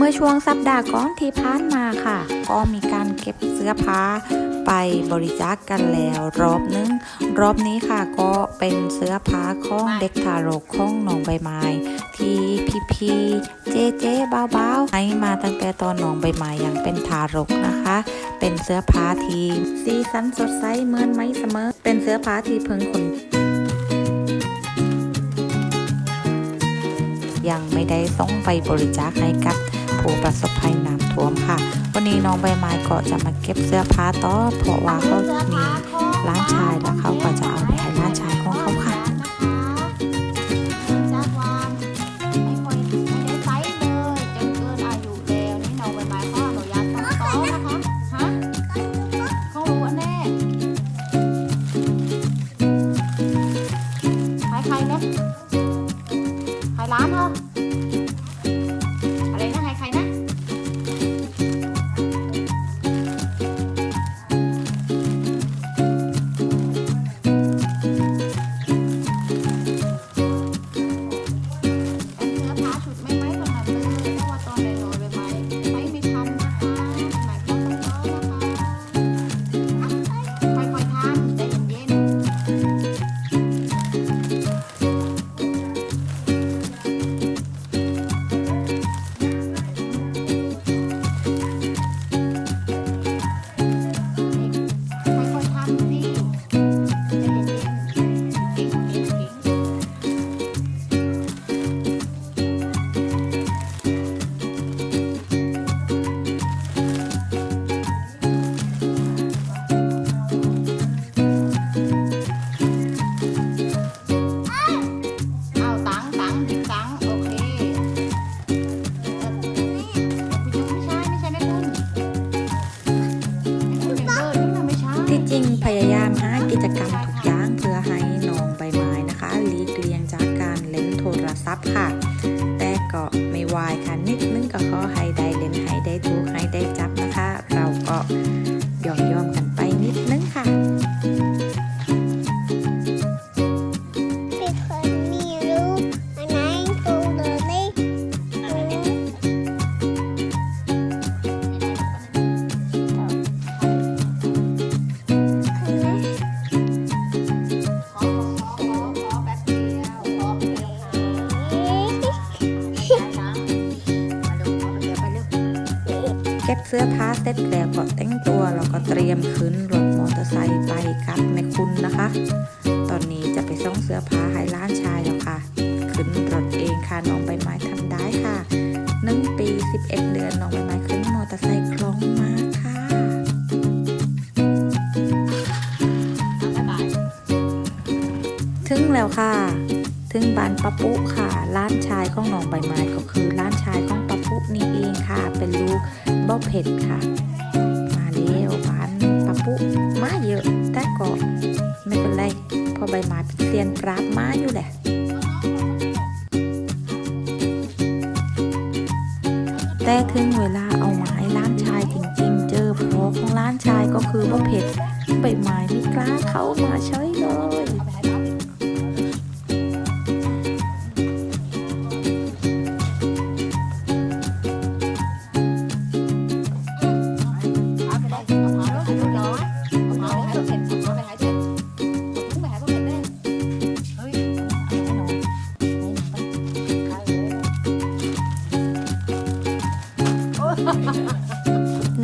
เมื่อช่วงสัปดาห์ก่อนที่ผ่านมาค่ะ ก็มีการเก็บเสื้อผ้าไปบริจาคกกันแล้วรอบนึง รอบนี้ค่ะก็เป็นเสื้อผ้าของเด็กทารกของน้องใบไม้ ที่พี่พีเจเจบ้าวๆให้มาตั้งแต่ตอนน้องใบไม้ยังเป็นทารกนะคะ เป็นเสื้อผ้าที่สีสันสดใสเหมือนไม้เสมอ เป็นเสื้อผ้าที่เพิ่งขนยังไม่ได้ส่งไปบริจาคให้กับ ผู้ประสบภัยน้ำท่วมค่ะ วันนี้น้องใบไม้ก็จะมาเก็บเสื้อผ้าต่อเพราะว่าเขามีร้านชายแล้วเขาก็จะเอาไปให้ร้านชายของเขาค่ะจากวันไม่ค่อยไม่ได้ใช้เลยจ จริงพยายามหากิจกรรมทุกอย่างเพื่อให้น้องใบไม้นะคะหลีกเลี่ยงจากการเล่นโทรศัพท์ค่ะ แต่ก็ไม่วายค่ะนิดนึงก็ขอให้ได้เล่นให้ได้ถูกให้ได้จับนะคะ เราก็ยอมยอมกัน เก็บเสื้อผ้าเสร็จแล้วก็แต่งตัวเราก็เตรียมขึ้นรถมอเตอร์ไซค์ไปกับแม่คุณนะคะ ตอนนี้จะไปส่งเสื้อผ้าให้ร้านชายแล้วค่ะ ขึ้นรถเองค่ะน้องใบไม้ทำได้ค่ะหนึ่งปี 11 เดือนน้องใบไม้ขึ้นมอเตอร์ไซค์คล่องมากค่ะถึงแล้วค่ะ ถึงบ้านปะปุค่ะร้านชายของน้องใบไม้ก็คือร้านชายของ ปะปุนี่เองค่ะ เป็นลูกบ้าเผ็ดค่ะ มาแล้วบ้านปะปุมาเยอะแต่ก็ไม่เป็นไรพอใบไม้เป็นเซียนปราบมาอยู่แหละแต่ถึงเวลาเอามาให้ร้านชายจริงๆ เจอพอของร้านชายก็คือว่าเผ็ดใบไม้ไม่กล้าเข้ามาเฉยเลย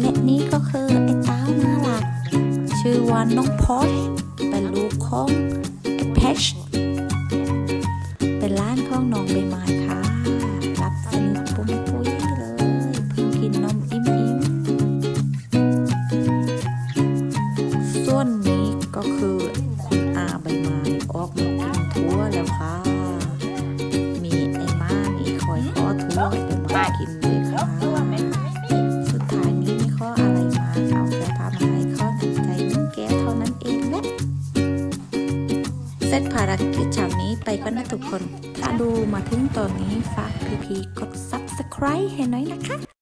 และนี่ก็คือไอ้เต้าน่ารัก ชื่อว่าน้องพอชเป็นลูกของไอ้เพชเป็นร้านของน้องใบไม้ค่ะ รับสนิทปุ้มปุ้ยเลยเพิ่งกินนมอิ่มอิ่มส่วนนี้ก็คือคุณอาใบไม้ออกมากินทั่วแล้วค่ะ มีไอ้ม้านี่คอยขอทั่วใบไม้กินด้วยค่ะ ร็จภารกิจเช้านี้ไปก็นะทุกคน ถ้าดูมาถึงตอนนี้ฝากพี่ๆกด subscribe ให้หน่อยนะคะ